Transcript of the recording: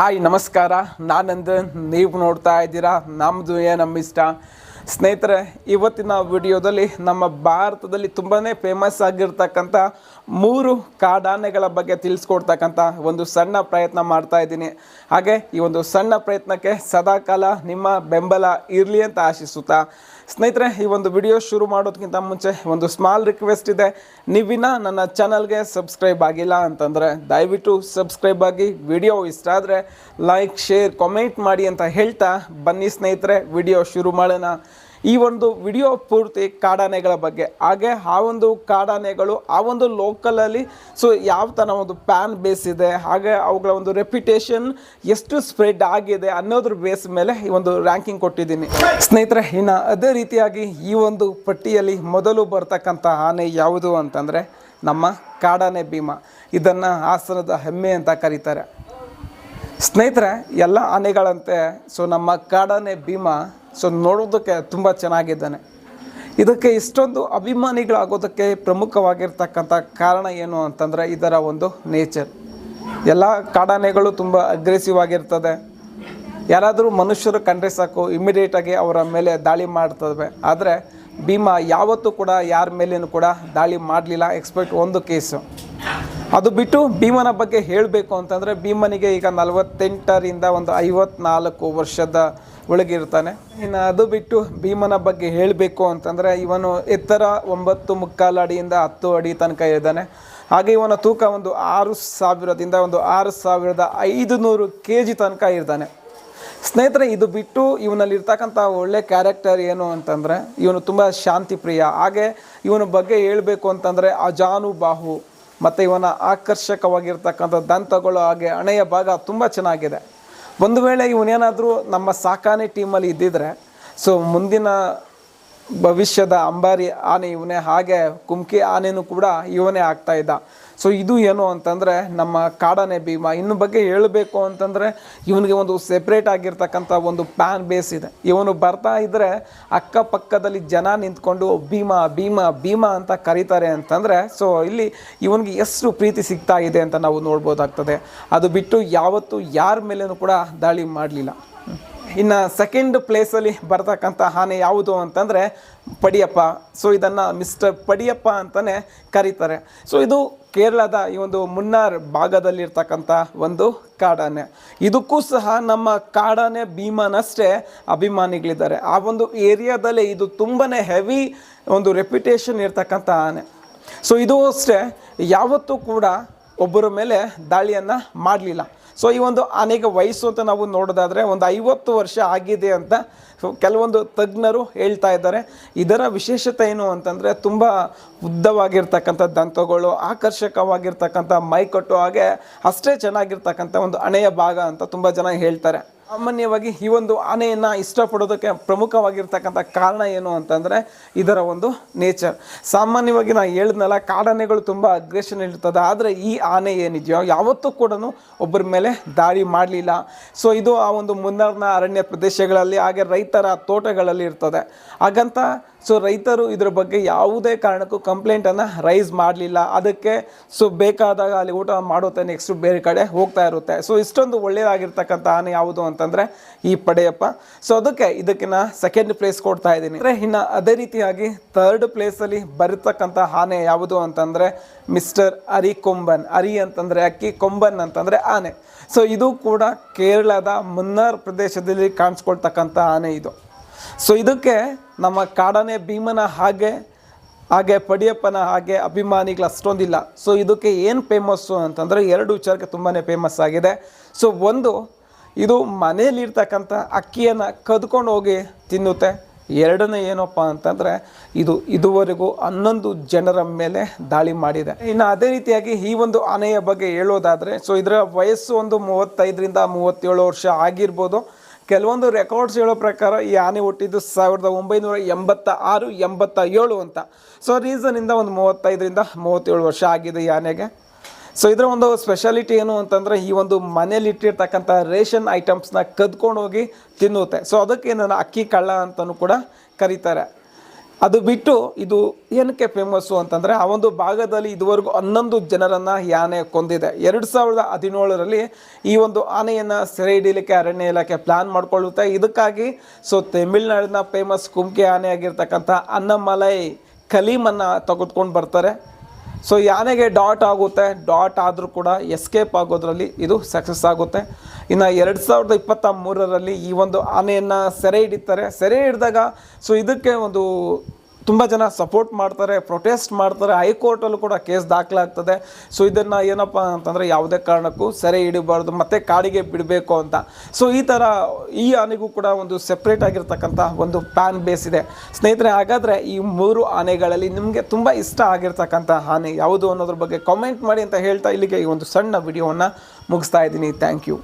Hi, ನಮಸ್ಕಾರ. ನಾನಂದು ನೀವು ನೋಡ್ತಾ ಇದ್ದೀರಾ ನಮ್ಮದು ನಮ್ಮ ಇಷ್ಟ. ಸ್ನೇಹಿತರೆ, ಇವತ್ತಿನ ವಿಡಿಯೋದಲ್ಲಿ ನಮ್ಮ ಭಾರತದಲ್ಲಿ ತುಂಬಾ ಫೇಮಸ್ ಆಗಿರ್ತಕ್ಕಂಥ ಮೂರು ಕಾಡಾನೆಗಳ ಬಗ್ಗೆ ತಿಳಿಸ್ಕೊಡ್ತಕ್ಕಂಥ ಒಂದು ಸಣ್ಣ ಪ್ರಯತ್ನ ಮಾಡ್ತಾ ಇದ್ದೀನಿ. ಹಾಗೆ ಈ ಒಂದು ಸಣ್ಣ ಪ್ರಯತ್ನಕ್ಕೆ ಸದಾಕಾಲ ನಿಮ್ಮ ಬೆಂಬಲ ಇರಲಿ ಅಂತ ಆಶಿಸುತ್ತಾ ಸ್ನೇಹಿತರೆ, ಈ ಒಂದು ವಿಡಿಯೋ ಶುರು ಮಾಡೋದಕ್ಕಿಂತ ಮುಂಚೆ ಒಂದು ಸ್ಮಾಲ್ ರಿಕ್ವೆಸ್ಟ್ ಇದೆ. ನೀವಿನ್ನ ನನ್ನ ಚಾನಲ್ಗೆ ಸಬ್ಸ್ಕ್ರೈಬ್ ಆಗಿಲ್ಲ ಅಂತಂದರೆ ದಯವಿಟ್ಟು ಸಬ್ಸ್ಕ್ರೈಬ್ ಆಗಿ ವಿಡಿಯೋ ಇಷ್ಟ ಆದರೆ ಲೈಕ್ ಶೇರ್ ಕಾಮೆಂಟ್ ಮಾಡಿ ಅಂತ ಹೇಳ್ತಾ ಬನ್ನಿ ಸ್ನೇಹಿತರೆ. ವಿಡಿಯೋ ಶುರು ಮಾಡೋಣ. ಈ ಒಂದು ವಿಡಿಯೋ ಪೂರ್ತಿ ಕಾಡಾನೆಗಳ ಬಗ್ಗೆ. ಹಾಗೆ ಆ ಒಂದು ಕಾಡಾನೆಗಳು ಆ ಒಂದು ಲೋಕಲಲ್ಲಿ ಸೊ ಯಾವ ಥರ ಒಂದು ಪ್ಯಾನ್ ಬೇಸ್ ಇದೆ, ಹಾಗೆ ಅವುಗಳ ಒಂದು ರೆಪ್ಯುಟೇಷನ್ ಎಷ್ಟು ಸ್ಪ್ರೆಡ್ ಆಗಿದೆ ಅನ್ನೋದ್ರ ಬೇಸ್ ಮೇಲೆ ಈ ಒಂದು ರ್ಯಾಂಕಿಂಗ್ ಕೊಟ್ಟಿದ್ದೀನಿ. ಸ್ನೇಹಿತರೆ, ಇನ್ನು ಅದೇ ರೀತಿಯಾಗಿ ಈ ಒಂದು ಪಟ್ಟಿಯಲ್ಲಿ ಮೊದಲು ಬರ್ತಕ್ಕಂಥ ಆನೆ ಯಾವುದು ಅಂತಂದರೆ ನಮ್ಮ ಕಾಡಾನೆ ಭೀಮ. ಇದನ್ನು ಹಾಸನದ ಹೆಮ್ಮೆ ಅಂತ ಕರೀತಾರೆ. ಸ್ನೇಹಿತರೆ, ಎಲ್ಲ ಆನೆಗಳಂತೆ ಸೊ ನಮ್ಮ ಕಾಡಾನೆ ಭೀಮ ಸೊ ನೋಡೋದಕ್ಕೆ ತುಂಬ ಚೆನ್ನಾಗಿದ್ದಾನೆ. ಇದಕ್ಕೆ ಇಷ್ಟೊಂದು ಅಭಿಮಾನಿಗಳಾಗೋದಕ್ಕೆ ಪ್ರಮುಖವಾಗಿರ್ತಕ್ಕಂಥ ಕಾರಣ ಏನು ಅಂತಂದರೆ ಇದರ ಒಂದು ನೇಚರ್. ಎಲ್ಲ ಕಾಡಾನೆಗಳು ತುಂಬ ಅಗ್ರೆಸಿವ್ ಆಗಿರ್ತದೆ. ಯಾರಾದರೂ ಮನುಷ್ಯರು ಕಂಡ್ರೆ ಸಾಕು ಇಮಿಡಿಯೇಟಾಗಿ ಅವರ ಮೇಲೆ ದಾಳಿ ಮಾಡ್ತವೆ. ಆದರೆ, ಭೀಮ ಯಾವತ್ತೂ ಕೂಡ ಯಾರ ಮೇಲೇನು ಕೂಡ ದಾಳಿ ಮಾಡಲಿಲ್ಲ ಎಕ್ಸ್ಪೆಕ್ಟ್ ಒಂದು ಕೇಸು ಅದು ಬಿಟ್ಟು ಭೀಮನ ಬಗ್ಗೆ ಹೇಳಬೇಕು ಅಂತಂದರೆ ಭೀಮನಿಗೆ ಈಗ ನಲವತ್ತೆಂಟರಿಂದ ಒಂದು ಐವತ್ನಾಲ್ಕು ವರ್ಷದ ಒಳಗಿರ್ತಾನೆ. ಇನ್ನು ಅದು ಬಿಟ್ಟು ಭೀಮನ ಬಗ್ಗೆ ಹೇಳಬೇಕು ಅಂತಂದರೆ ಇವನು ಎತ್ತರ ಒಂಬತ್ತು ಮುಕ್ಕಾಲು ಅಡಿಯಿಂದ ಹತ್ತು ಅಡಿ ತನಕ ಇದ್ದಾನೆ. ಹಾಗೆ ಇವನ ತೂಕ ಒಂದು ಆರು ಸಾವಿರದಿಂದ ಒಂದು ಆರು ಸಾವಿರದ ಐದು ನೂರು ಕೆ ಜಿ ತನಕ ಇರ್ತಾನೆ ಸ್ನೇಹಿತರೆ, ಇದು ಬಿಟ್ಟು ಇವನಲ್ಲಿ ಇರ್ತಕ್ಕಂಥ ಒಳ್ಳೆ ಕ್ಯಾರೆಕ್ಟರ್ ಏನು ಅಂತಂದರೆ ಇವನು ತುಂಬ ಶಾಂತಿ ಪ್ರಿಯ ಹಾಗೆ ಇವನ ಬಗ್ಗೆ ಹೇಳಬೇಕು ಅಂತಂದರೆ ಅಜಾನುಬಾಹು. ಮತ್ತು ಇವನ ಆಕರ್ಷಕವಾಗಿರ್ತಕ್ಕಂಥ ದಂತಗಳು ಹಾಗೆ ಹಣೆಯ ಭಾಗ ತುಂಬ ಚೆನ್ನಾಗಿದೆ. ಒಂದು ವೇಳೆ ಇವನೇನಾದರೂ ನಮ್ಮ ಸಾಕಾನೆ ಟೀಮಲ್ಲಿ ಇದ್ದಿದ್ರೆ ಸೊ ಮುಂದಿನ ಭವಿಷ್ಯದ ಅಂಬಾರಿ ಆನೆ ಇವನೇ, ಹಾಗೆ ಕುಮ್ಕಿ ಆನೆನೂ ಕೂಡ ಇವನೇ ಆಗ್ತಾ ಇದ್ದ. ಸೊ ಇದು ಏನು ಅಂತಂದರೆ ನಮ್ಮ ಕಾಡಾನೆ ಭೀಮ. ಇನ್ನು ಬಗ್ಗೆ ಹೇಳಬೇಕು ಅಂತಂದರೆ ಇವನಿಗೆ ಒಂದು ಸೆಪ್ರೇಟ್ ಆಗಿರ್ತಕ್ಕಂಥ ಒಂದು ಪ್ಯಾನ್ ಬೇಸ್ ಇದೆ. ಇವನು ಬರ್ತಾ ಇದ್ದರೆ ಅಕ್ಕಪಕ್ಕದಲ್ಲಿ ಜನ ನಿಂತ್ಕೊಂಡು ಭೀಮ ಭೀಮ ಭೀಮ ಅಂತ ಕರೀತಾರೆ ಅಂತಂದರೆ ಸೊ ಇಲ್ಲಿ ಇವನಿಗೆ ಎಷ್ಟು ಪ್ರೀತಿ ಸಿಗ್ತಾ ಇದೆ ಅಂತ ನಾವು ನೋಡ್ಬೋದಾಗ್ತದೆ. ಅದು ಬಿಟ್ಟು ಯಾವತ್ತೂ ಯಾರ ಮೇಲೇನು ಕೂಡ ದಾಳಿ ಮಾಡಲಿಲ್ಲ. ಇನ್ನು ಸೆಕೆಂಡ್ ಪ್ಲೇಸಲ್ಲಿ ಬರ್ತಕ್ಕಂಥ ಆನೆ ಯಾವುದು ಅಂತಂದರೆ ಪಡಿಯಪ್ಪ. ಸೊ ಇದನ್ನು ಮಿಸ್ಟರ್ ಪಡಿಯಪ್ಪ ಅಂತಲೇ ಕರೀತಾರೆ. ಸೊ ಇದು ಕೇರಳದ ಈ ಒಂದು ಮುನ್ನಾರ್ ಭಾಗದಲ್ಲಿರ್ತಕ್ಕಂಥ ಒಂದು ಕಾಡಾನೆ. ಇದಕ್ಕೂ ಸಹ ನಮ್ಮ ಕಾಡಾನೆ ಭೀಮನಷ್ಟೇ ಅಭಿಮಾನಿಗಳಿದ್ದಾರೆ. ಆ ಒಂದು ಏರಿಯಾದಲ್ಲಿ ಇದು ತುಂಬಾ ಹೆವಿ ಒಂದು ರೆಪ್ಯುಟೇಷನ್ ಇರ್ತಕ್ಕಂಥ ಆನೆ. ಸೊ ಇದು ಅಷ್ಟೇ. ಯಾವತ್ತೂ ಕೂಡ ಒಬ್ಬರ ಮೇಲೆ ದಾಳಿಯನ್ನು ಮಾಡಲಿಲ್ಲ. ಸೊ ಈ ಒಂದು ಅನೇಕ ವಯಸ್ಸು ಅಂತ ನಾವು ನೋಡೋದಾದರೆ ಒಂದು ಐವತ್ತು ವರ್ಷ ಆಗಿದೆ ಅಂತ ಕೆಲವೊಂದು ತಜ್ಞರು ಹೇಳ್ತಾ ಇದ್ದಾರೆ. ಇದರ ವಿಶೇಷತೆ ಏನು ಅಂತಂದರೆ ತುಂಬ ಉದ್ದವಾಗಿರ್ತಕ್ಕಂಥ ದಂತಗಳು, ಆಕರ್ಷಕವಾಗಿರ್ತಕ್ಕಂಥ ಮೈಕಟ್ಟು, ಹಾಗೆ ಅಷ್ಟೇ ಚೆನ್ನಾಗಿರ್ತಕ್ಕಂಥ ಒಂದು ಹಣೆಯ ಭಾಗ ಅಂತ ತುಂಬ ಜನ ಹೇಳ್ತಾರೆ. ಸಾಮಾನ್ಯವಾಗಿ ಈ ಒಂದು ಆನೆಯನ್ನು ಇಷ್ಟಪಡೋದಕ್ಕೆ ಪ್ರಮುಖವಾಗಿರ್ತಕ್ಕಂಥ ಕಾರಣ ಏನು ಅಂತಂದರೆ ಇದರ ಒಂದು ನೇಚರ್. ಸಾಮಾನ್ಯವಾಗಿ ನಾನು ಹೇಳಿದ್ನಲ್ಲ, ಕಾಡಾನೆಗಳು ತುಂಬ ಅಗ್ರೆಷನ್ ಇರ್ತದೆ. ಆದರೆ ಈ ಆನೆ ಏನಿದೆಯೋ ಯಾವತ್ತೂ ಕೂಡ ಒಬ್ಬರ ಮೇಲೆ ದಾಳಿ ಮಾಡಲಿಲ್ಲ. ಸೊ ಇದು ಆ ಒಂದು ಮುನ್ನಾರ್ನ ಅರಣ್ಯ ಪ್ರದೇಶಗಳಲ್ಲಿ, ಹಾಗೆ ರೈತರ ತೋಟಗಳಲ್ಲಿ ಇರ್ತದೆ. ಹಾಗಂತ ಸೊ ರೈತರು ಇದ್ರ ಬಗ್ಗೆ ಯಾವುದೇ ಕಾರಣಕ್ಕೂ ಕಂಪ್ಲೇಂಟನ್ನು ರೈಸ್ ಮಾಡಲಿಲ್ಲ. ಅದಕ್ಕೆ ಸೊ ಬೇಕಾದಾಗ ಅಲ್ಲಿ ಊಟ ಮಾಡುತ್ತೆ ನೆಕ್ಸ್ಟ್ ಬೇರೆ ಕಡೆ ಹೋಗ್ತಾ ಇರುತ್ತೆ. ಸೊ ಇಷ್ಟೊಂದು ಒಳ್ಳೆಯದಾಗಿರ್ತಕ್ಕಂಥ ಆನೆ ಯಾವುದು ಅಂತಂದರೆ ಈ ಪಡೆಯಪ್ಪ. ಸೊ ಅದಕ್ಕೆ ಇದಕ್ಕೆ ನಾ ಸೆಕೆಂಡ್ ಪ್ಲೇಸ್ ಕೊಡ್ತಾ ಇದ್ದೀನಿ. ಅಂದರೆ ಇನ್ನು ಅದೇ ರೀತಿಯಾಗಿ ಥರ್ಡ್ ಪ್ಲೇಸಲ್ಲಿ ಬರತಕ್ಕಂಥ ಆನೆ ಯಾವುದು ಅಂತಂದರೆ ಮಿಸ್ಟರ್ ಅರಿ ಕೊಂಬನ್. ಅರಿ ಅಂತಂದರೆ ಅಕ್ಕಿ, ಕೊಂಬನ್ ಅಂತಂದರೆ ಆನೆ. ಸೊ ಇದು ಕೂಡ ಕೇರಳದ ಮುನ್ನಾರ್ ಪ್ರದೇಶದಲ್ಲಿ ಕಾಣಿಸ್ಕೊಳ್ತಕ್ಕಂಥ ಆನೆ ಇದು. ಸೊ ಇದಕ್ಕೆ ನಮ್ಮ ಕಾಡನೆ ಭೀಮನ ಹಾಗೆ ಹಾಗೆ ಪಡಿಯಪ್ಪನ ಹಾಗೆ ಅಭಿಮಾನಿಗಳು ಅಷ್ಟೊಂದಿಲ್ಲ. ಸೊ ಇದಕ್ಕೆ ಏನು ಫೇಮಸ್ಸು ಅಂತಂದರೆ ಎರಡು ವಿಚಾರಕ್ಕೆ ತುಂಬಾ ಫೇಮಸ್ ಆಗಿದೆ. ಸೊ ಒಂದು ಇದು ಮನೆಯಲ್ಲಿರ್ತಕ್ಕಂಥ ಅಕ್ಕಿಯನ್ನು ಕದ್ಕೊಂಡು ಹೋಗಿ ತಿನ್ನುತ್ತೆ. ಎರಡನೇ ಏನಪ್ಪ ಅಂತಂದರೆ ಇದು ಇದುವರೆಗೂ ಹನ್ನೊಂದು ಜನರ ಮೇಲೆ ದಾಳಿ ಮಾಡಿದೆ. ಇನ್ನು ಅದೇ ರೀತಿಯಾಗಿ ಈ ಒಂದು ಆನೆಯ ಬಗ್ಗೆ ಹೇಳೋದಾದರೆ ಸೊ ಇದರ ವಯಸ್ಸು ಒಂದು ಮೂವತ್ತೈದರಿಂದ ಮೂವತ್ತೇಳು ವರ್ಷ ಆಗಿರ್ಬೋದು. ಕೆಲವೊಂದು ರೆಕಾರ್ಡ್ಸ್ ಹೇಳೋ ಪ್ರಕಾರ ಈ ಆನೆ ಹುಟ್ಟಿದ್ದು ಸಾವಿರದ ಒಂಬೈನೂರ ಎಂಬತ್ತ ಆರು ಎಂಬತ್ತ ಏಳು ಅಂತ ಸೊ ರೀಸನಿಂದ ಒಂದು ಮೂವತ್ತೈದರಿಂದ ಮೂವತ್ತೇಳು ವರ್ಷ ಆಗಿದೆ ಈ ಆನೆಗೆ. ಸೊ ಇದರ ಒಂದು ಸ್ಪೆಷಾಲಿಟಿ ಏನು ಅಂತಂದರೆ ಈ ಒಂದು ಮನೇಲಿ ಇಟ್ಟಿರ್ತಕ್ಕಂಥ ರೇಷನ್ ಐಟಮ್ಸ್ನ ಕದ್ಕೊಂಡು ಹೋಗಿ ತಿನ್ನುತ್ತೆ. ಸೊ ಅದಕ್ಕೆ ನಾನು ಅಕ್ಕಿ, ಕಳ್ಳ ಅಂತಲೂ ಕೂಡ ಕರೀತಾರೆ. ಅದು ಬಿಟ್ಟು ಇದು ಏನಕ್ಕೆ ಫೇಮಸ್ಸು ಅಂತಂದರೆ ಆ ಒಂದು ಭಾಗದಲ್ಲಿ ಇದುವರೆಗೂ ಹನ್ನೊಂದು ಜನರನ್ನು ಈ ಕೊಂದಿದೆ. ಎರಡು ಸಾವಿರದ ಹದಿನೇಳರಲ್ಲಿ ಈ ಒಂದು ಆನೆಯನ್ನು ಸೆರೆ ಹಿಡಿಯಲಿಕ್ಕೆ ಅರಣ್ಯ ಇಲಾಖೆ ಪ್ಲ್ಯಾನ್ ಮಾಡಿಕೊಳ್ಳುತ್ತೆ. ಇದಕ್ಕಾಗಿ ಸೊ ತಮಿಳ್ನಾಡಿನ ಫೇಮಸ್ ಕುಮ್ಕಿ ಆನೆ ಆಗಿರ್ತಕ್ಕಂಥ ಅನ್ನಮಲೈ ಕಲೀಮನ್ನು ತೆಗೆದುಕೊಂಡು ಬರ್ತಾರೆ. ಸೊ ಯಾನೆಗೆ ಡಾಟ್ ಆಗುತ್ತೆ? ಡಾಟ್ ಆದರೂ ಕೂಡ ಎಸ್ಕೇಪ್ ಆಗೋದ್ರಲ್ಲಿ ಇದು ಸಕ್ಸಸ್ ಆಗುತ್ತೆ. ಇನ್ನು ಎರಡು ಸಾವಿರದ ಇಪ್ಪತ್ತ ಮೂರರಲ್ಲಿ ಈ ಒಂದು ಆನೆಯನ್ನು ಸೆರೆ ಹಿಡಿತಾರೆ. ಸೆರೆ ಹಿಡಿದಾಗ ಸೊ ಇದಕ್ಕೆ ಒಂದು ತುಂಬ ಜನ ಸಪೋರ್ಟ್ ಮಾಡ್ತಾರೆ, ಪ್ರೊಟೆಸ್ಟ್ ಮಾಡ್ತಾರೆ. ಹೈಕೋರ್ಟಲ್ಲೂ ಕೂಡ ಕೇಸ್ ದಾಖಲಾಗ್ತದೆ. ಸೊ ಇದನ್ನು ಏನಪ್ಪ ಅಂತಂದರೆ ಯಾವುದೇ ಕಾರಣಕ್ಕೂ ಸೆರೆ ಹಿಡಿಬಾರ್ದು, ಮತ್ತು ಕಾಡಿಗೆ ಬಿಡಬೇಕು ಅಂತ. ಸೊ ಈ ಥರ ಈ ಆನೆಗೂ ಕೂಡ ಒಂದು ಸೆಪ್ರೇಟ್ ಆಗಿರ್ತಕ್ಕಂಥ ಒಂದು ಪ್ಯಾನ್ ಬೇಸ್ ಇದೆ. ಸ್ನೇಹಿತರೆ, ಹಾಗಾದರೆ ಈ ಮೂರು ಆನೆಗಳಲ್ಲಿ ನಿಮಗೆ ತುಂಬ ಇಷ್ಟ ಆಗಿರ್ತಕ್ಕಂಥ ಆನೆ ಯಾವುದು ಅನ್ನೋದ್ರ ಬಗ್ಗೆ ಕಾಮೆಂಟ್ ಮಾಡಿ ಅಂತ ಹೇಳ್ತಾ ಇಲ್ಲಿಗೆ ಈ ಒಂದು ಸಣ್ಣ ವಿಡಿಯೋವನ್ನು ಮುಗಿಸ್ತಾ ಇದ್ದೀನಿ. Thank you